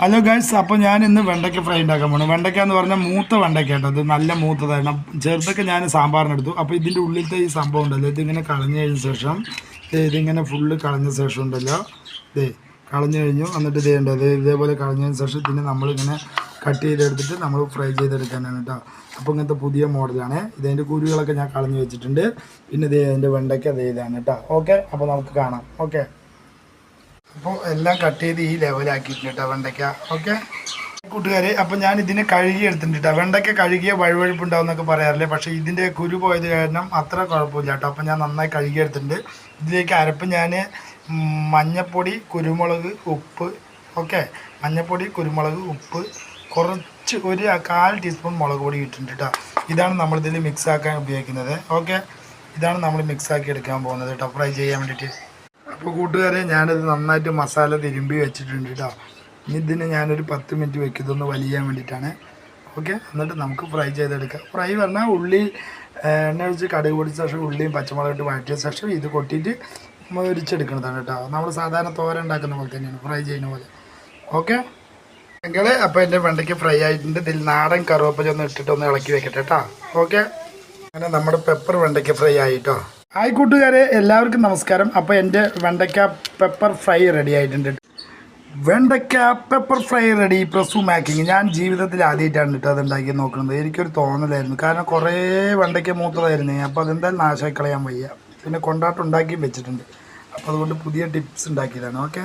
Hello guys അപ്പോൾ ഞാൻ ഇന്ന് വെണ്ടയ്ക്ക ഫ്രൈ ഉണ്ടാക്കാൻ പോകണം വെണ്ടയ്ക്ക എന്ന് പറഞ്ഞാൽ മൂത്ത വെണ്ടയ്ക്ക കേട്ടോ അത് നല്ല മൂത്തതായിരുന്നു ചെറുതൊക്കെ ഞാൻ സാമ്പാറിനെടുത്തു അപ്പോൾ ഇതിന്റെ ഉള്ളിലത്തെ ഈ സംഭവം ഉണ്ടല്ലോ. ഇതിങ്ങനെ കളഞ്ഞു കഴിഞ്ഞ ശേഷം ഇതിങ്ങനെ ഫുള്ള് കളഞ്ഞ ശേഷം ഉണ്ടല്ലോ. ഇതേ കളഞ്ഞു കഴിഞ്ഞു. എന്നിട്ട് ഇതേ ഇത് ഇതേപോലെ കളഞ്ഞതിന് ശേഷം ഇതിനെ നമ്മളിങ്ങനെ കട്ട് ചെയ്തെടുത്തിട്ട് നമ്മൾ ഫ്രൈ ചെയ്തെടുക്കാനാണ് കേട്ടോ അപ്പോൾ ഇങ്ങനത്തെ പുതിയ മോഡലാണ് ഇതിന്റെ കുരുകളൊക്കെ ഞാൻ കളഞ്ഞു വെച്ചിട്ടുണ്ട്. പിന്നെ ഇതേ അതിന്റെ വെണ്ടയ്ക്ക അതേ ഇതാണ് കേട്ടോ ഓക്കെ അപ്പോൾ നമുക്ക് കാണാം. ഓക്കെ അപ്പോൾ എല്ലാം കട്ട് ചെയ്ത് ഈ ലെവലാക്കിയിട്ടുണ്ട് വെണ്ടയ്ക്ക. ഓക്കെ കൂട്ടുകാരെ അപ്പോൾ ഞാൻ ഇതിനെ കഴുകി എടുത്തിട്ടുണ്ട് വെണ്ടയ്ക്ക കഴുകിയ വഴുവഴുപ്പ് ഉണ്ടാവുമെന്നൊക്കെ പറയാറില്ലേ? പക്ഷേ ഇതിന്റെ കുരു പോയത് കാരണം അത്ര കുഴപ്പമില്ല കേട്ടോ അപ്പോൾ ഞാൻ നന്നായി കഴുകി എടുത്തിട്ടുണ്ട്. ഇതിലേക്ക് അരപ്പ് ഞാൻ മഞ്ഞപ്പൊടി കുരുമുളക് ഉപ്പ്. ഓക്കെ മഞ്ഞപ്പൊടി കുരുമുളക് ഉപ്പ്. കുറച്ച് ഒരു കാൽ ടീസ്പൂൺ മുളക് പൊടി ഇട്ടിട്ടുണ്ട് കേട്ടോ ഇതാണ് നമ്മളിതിൽ മിക്സ് ആക്കാൻ ഉപയോഗിക്കുന്നത്. ഓക്കെ ഇതാണ് നമ്മൾ മിക്സ് ആക്കി എടുക്കാൻ പോകുന്നത് കേട്ടോ ഫ്രൈ ചെയ്യാൻ വേണ്ടിയിട്ട്. അപ്പോൾ കൂട്ടുകാരെ ഞാനിത് നന്നായിട്ട് മസാല തിരുമ്പി വെച്ചിട്ടുണ്ട് കേട്ടോ ഇനി ഇതിന് ഞാനൊരു പത്ത് മിനിറ്റ് വെക്കും ഇതൊന്ന് വലിയാൻ വേണ്ടിയിട്ടാണ് ഓക്കെ എന്നിട്ട് നമുക്ക് ഫ്രൈ ചെയ്തെടുക്കാം. ഫ്രൈ പറഞ്ഞാൽ ഉള്ളി എണ്ണ ഒഴിച്ച് കടുക് പൊടിച്ച ശേഷം ഉള്ളിയും പച്ചമുളക് ഇട്ട് വഴറ്റിയ ശേഷം ഇത് കൊട്ടിയിട്ട് മൊരിച്ചെടുക്കുന്നതാണ് കേട്ടോ നമ്മൾ സാധാരണ തോര ഉണ്ടാക്കുന്ന പോലെ തന്നെയാണ് ഫ്രൈ ചെയ്യുന്ന പോലെ. ഓക്കെ? എങ്കിൽ അപ്പോൾ എന്റെ വെണ്ടയ്ക്ക് ഫ്രൈ ആയിട്ടുണ്ട്. ഇതിൽ നാടൻ കറുവപ്പല ഒന്ന് ഇട്ടിട്ട് ഒന്ന് ഇളക്കി വെക്കട്ടെ കേട്ടോ ഓക്കെ? അങ്ങനെ നമ്മുടെ പെപ്പർ വെണ്ടയ്ക്ക് ഫ്രൈ ആയിട്ടോ ഹായ് കൂട്ടുകാരെ എല്ലാവർക്കും നമസ്കാരം. അപ്പോൾ എന്റെ വെണ്ടയ്ക്ക പെപ്പർ ഫ്രൈ റെഡി ആയിട്ടുണ്ട്. വെണ്ടയ്ക്ക പെപ്പർ ഫ്രൈ റെഡി പ്രസു മാക്കിങ് ഞാൻ ജീവിതത്തിൽ ആദ്യമായിട്ടാണ് കേട്ടോ അത് ഉണ്ടാക്കി നോക്കുന്നത്. എനിക്കൊരു തോന്നലായിരുന്നു. കാരണം കുറേ വെണ്ടയ്ക്ക മൂത്തതായിരുന്നു. അപ്പോൾ അതെന്തായാലും നാശമായി കളയാൻ വയ്യ. പിന്നെ കൊണ്ടാട്ടം ഉണ്ടാക്കിയും വെച്ചിട്ടുണ്ട്. അപ്പോൾ അതുകൊണ്ട് പുതിയ ടിപ്സ് ഉണ്ടാക്കിയതാണ്. ഓക്കെ